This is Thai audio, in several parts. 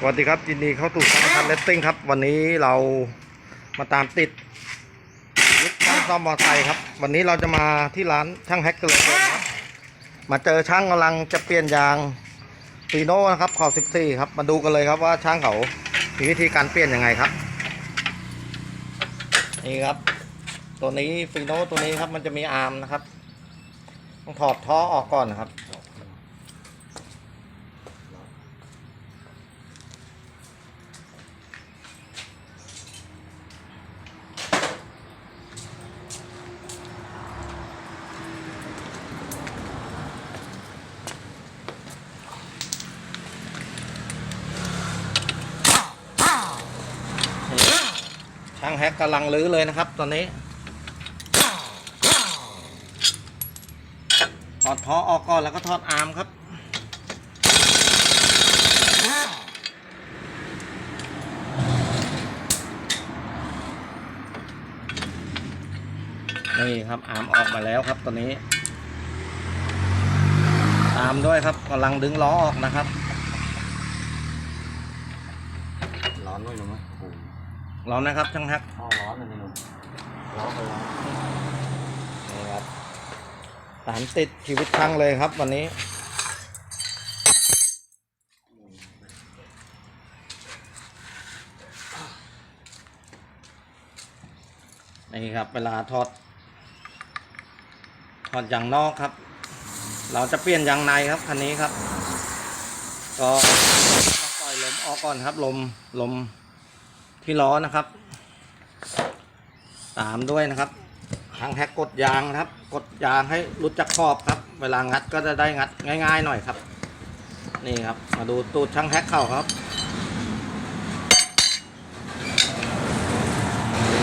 สวัสดีครับยินดีเข้าสู่ช่องทันเลสติ้งครับ วันนี้เรามาตามติดยุคช่างซ่อมมอเตอร์ไซค์ครับ วันนี้เราจะมาที่ร้านช่างแฮกเกอร์เลยนะครับมาเจอช่างกำลังจะเปลี่ยนยางฟีโน่นะครับขอบ14 ครับ มาดูกันเลยครับว่าช่างเขามีวิธีการเปลี่ยนยังไงครับ นี่ครับ ตัวนี้ฟีโน่ตัวนี้ครับมันจะมีอาร์มนะครับต้องถอดท่อออกก่อนนะครับ ช่างแฮกกำลังลื้อเลยนะครับ ตอนนี้ถอดทอออกก่อนแล้วก็ทอดอาร์มครับนี่ครับอาร์มออกมาแล้วครับตอนนี้ ตามด้วยครับกำลังดึงล้อออกนะครับ ร้อนด้วยหรือมั้ยโอ้ ร้อนนะครับช่างแฮกท่อร้อนเลยนี่หนุ่มร้อนไปร้อนนี่ครับตามติดชีวิตช่างเลยครับวันนี้นี่ครับเวลาทอดถอดยางนอกครับ เราจะเปลี่ยนยางในครับคันนี้ครับ ก็ต้องปล่อยลมออกก่อนครับ ลมลม ที่ล้อนะครับตามด้วยนะครับทางแฮกกดยางนะครับ กดยางให้รุดจากขอบครับ เวลางัดก็จะได้งัดง่ายๆหน่อยครับ นี่ครับ มาดูตูดช่างแฮกเข้าครับ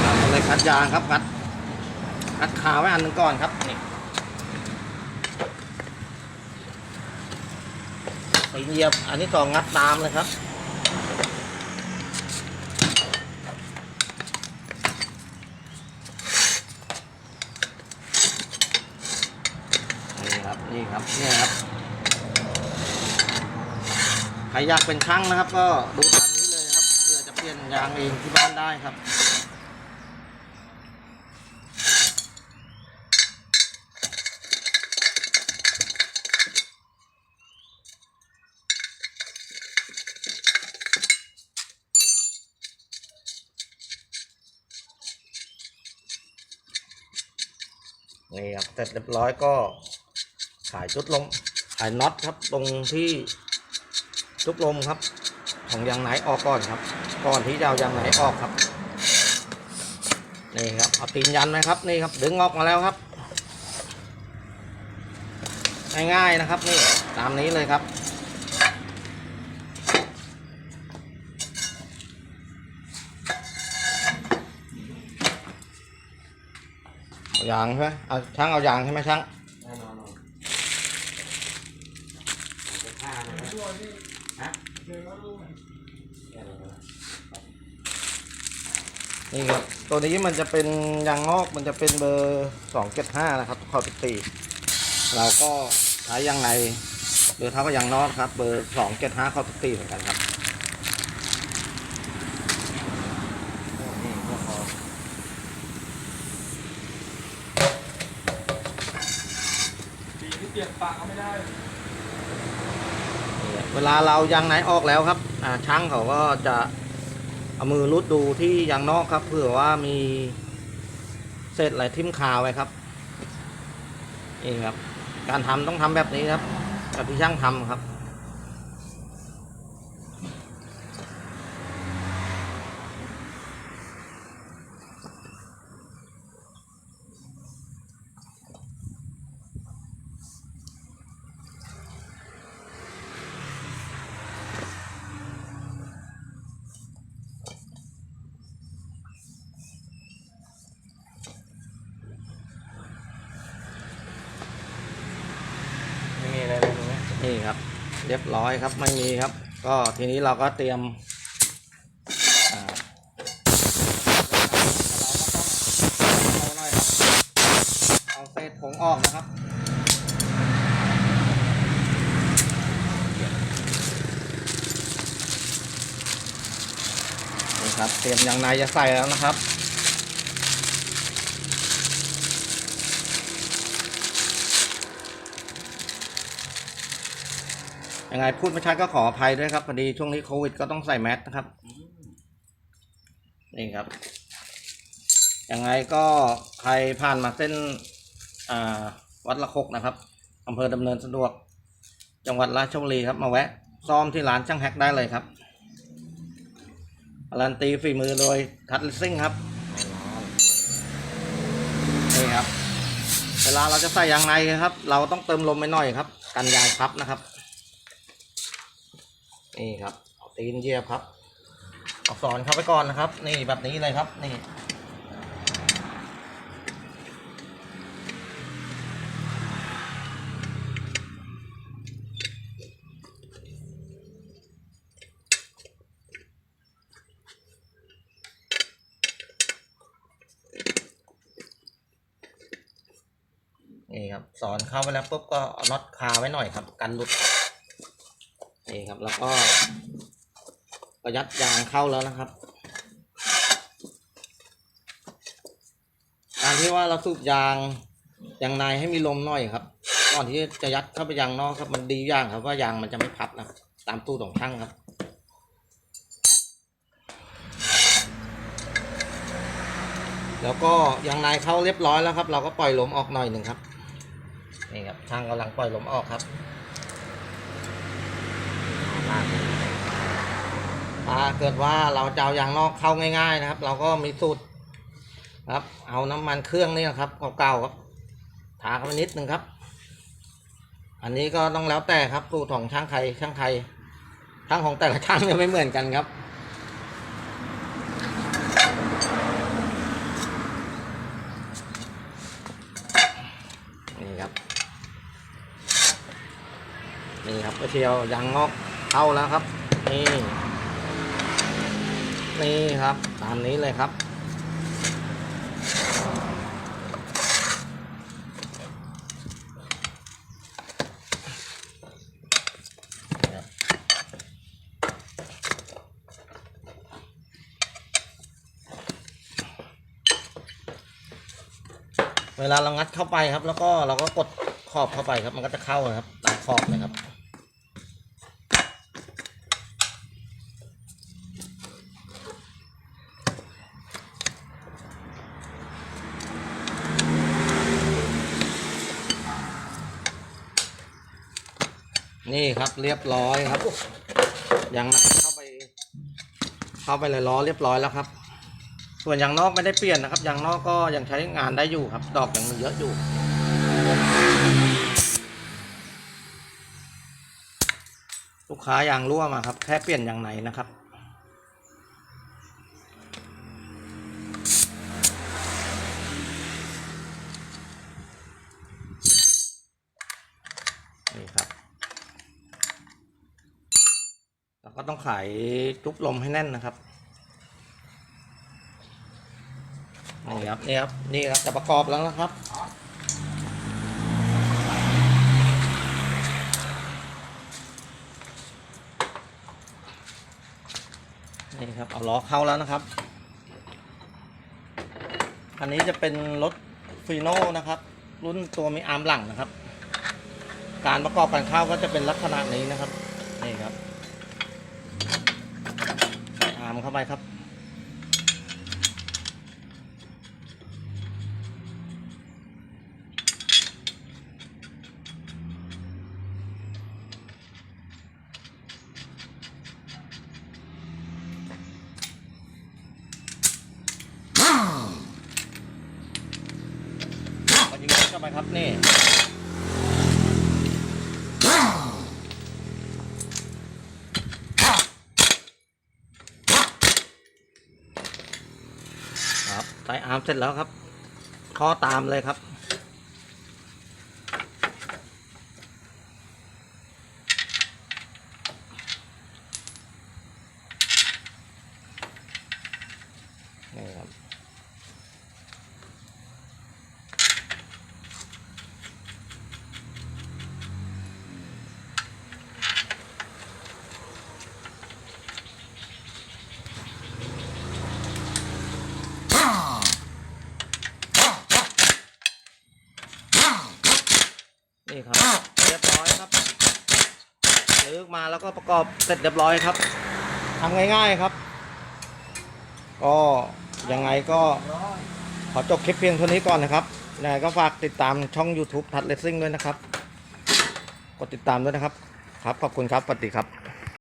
เราเลยคัดยางครับงัดงัดขาไว้อันหนึ่งก่อนครับนี่ไปเหยียบอันที่สองงัดตามเลยครับ นี่ครับนี่ครับนี่ครับใค รอยากเป็นช่างนะครับ ก็ดูตามนี้เลยครับเพื่อจะเปลี่ยนยางเองที่บ้านได้ครับนี่ครับเสร็จเรียบร้อยก็ขายชุดลมขายน็อตครับตรงที่ ชุดลมครับ ของยางไหนออกก่อนครับ ก่อนที่จะเอายางไหนออกครับนี่ครับเอาตีนยันไหมครับนี่ครับดึงออกมาแล้วครับ ง่ายๆนะครับนี่ตามนี้เลยครับเอายางใช่ไหมเอาช่างเอายางใช่ไหมช่าง แน่นอนเลยจะฆ่าเลยนะฮะแน่นอนเลย นี่ครับ ตัวนี้มันจะเป็นยางงอกมันจะเป็นเบอร์สองเจ็ดห้านะครับข้อติตีเราก็ใช้ยางในหรือเท่ากับยางนอกครับ เบอร์สองเจ็ดห้าข้อติตีเหมือนกันครับนี่ก็พอปีที่เปียกปากก็ไม่ได้เวลาเรายางในออกแล้วครับ อ่าช่างเขาก็จะ เอามือรุดดูที่ยางนอกครับเผื่อว่ามีเศษอะไรทิ่มคาไว้ครับนี่ครับ การทำต้องทำแบบนี้ครับแบบที่ช่างทำครับ ไม่มีอะไรเลยตรงนี้ นี่ครับ เรียบร้อยครับไม่มีครับ ก็ทีนี้เราก็เตรียมเอาเศษผงออกนะครับนี่ครับ เตรียมยางในจะใส่แล้วนะครับ ยังไงพูดไม่ชัดก็ขออภัยด้วยครับพอดีช่วงนี้โควิดก็ต้องใส่แมสนะครับนี่ครับยังไงก็ใครผ่านมาเส้นอ่าวัดละคกนะครับอำเภอดำเนินสะดวก จังหวัดราชบุรีครับมาแวะ ซ่อมที่ร้านช่างแฮกได้เลยครับการันตีฝีมือโดยทัดลิซิ่งครับนี่ครับ เวลาเราจะใส่ยางในครับ เราต้องเติมลมไปหน่อยครับ กันยางพับนะครับ นี่ครับเอาตีนเหยียบครับเอาสอนเข้าไปก่อนนะครับ นี่แบบนี้เลยครับนี่นี่ครับสอนเข้าไปแล้วปุ๊บก็เอาน็อตคาไว้หน่อยครับ กันหลุดครับ นี่ครับแล้วก็ประยัดยางเข้าแล้วนะครับ การที่ว่าเราสูบยางยางในให้มีลมหน่อยครับก่อนที่จะยัดเข้าไปยางนอกครับมันดีอย่างครับว่ายางมันจะไม่พับนะตามตู้ของช่างครับแล้วก็ยางในเข้าเรียบร้อยแล้วครับ เราก็ปล่อยลมออกหน่อยหนึ่งครับนี่ครับช่างกำลังปล่อยลมออกครับ ถ้าเกิดว่าเราจะเอายางนอกเข้าง่าย ๆ นะครับ เราก็มีสูตรครับ เอาน้ำมันเครื่องนี่นะครับเก่าๆครับทาเข้าไปนิดหนึ่งครับ อันนี้ก็ต้องแล้วแต่ครับสูตรของช่างใครช่างใครช่างของแต่ละช่างเนี่ยไม่เหมือนกันครับนี่ครับนี่ครับกระเทียวยางงอกเข้าแล้วครับนี่ นี่ครับ ตามนี้เลยครับ เวลาเรางัดเข้าไปครับ แล้วก็เราก็กดขอบเข้าไปครับ มันก็จะเข้านะครับตามขอบเลยครับ นี่ครับเรียบร้อยครับยางในเข้าไป เข้าไปเลยล้อเรียบร้อยแล้วครับ ส่วนยางนอกไม่ได้เปลี่ยนนะครับยางนอกก็ยังใช้งานได้อยู่ครับ ดอกยังมีเยอะอยู่ลูกค้ายางรั่วมาครับ แค่เปลี่ยนยางในนะครับ เราก็ต้องขายจุกลมให้แน่นนะครับนี่ครับนี่ครับนี่ครับจะประกอบแล้วนะครับนี่ครับเอาล้อเข้าแล้วนะครับ อันนี้จะเป็นรถฟีโน่นะครับ รุ่นตัวมีอาร์มหลังนะครับ การประกอบการเข้าก็จะเป็นลักษณะนี้นะครับนี่ครับาร์มเข้าไปครับ ก็ยิงเข้าไปครับนี่ ใส่อาร์มเสร็จแล้วครับข้อตามเลยครับ นี่ครับ เรียบร้อยครับลึกมาแล้วก็ประกอบเสร็จเรียบร้อยครับทำง่ายๆครับ ก็ยังไงก็ขอจบคลิปเพียงเท่านี้ก่อนนะครับยังไงก็ฝากติดตามช่อง YouTube ทัดเลสซิ่งด้วยนะครับ กดติดตามด้วยนะครับ ครับ ขอบคุณครับสวัสดีครับ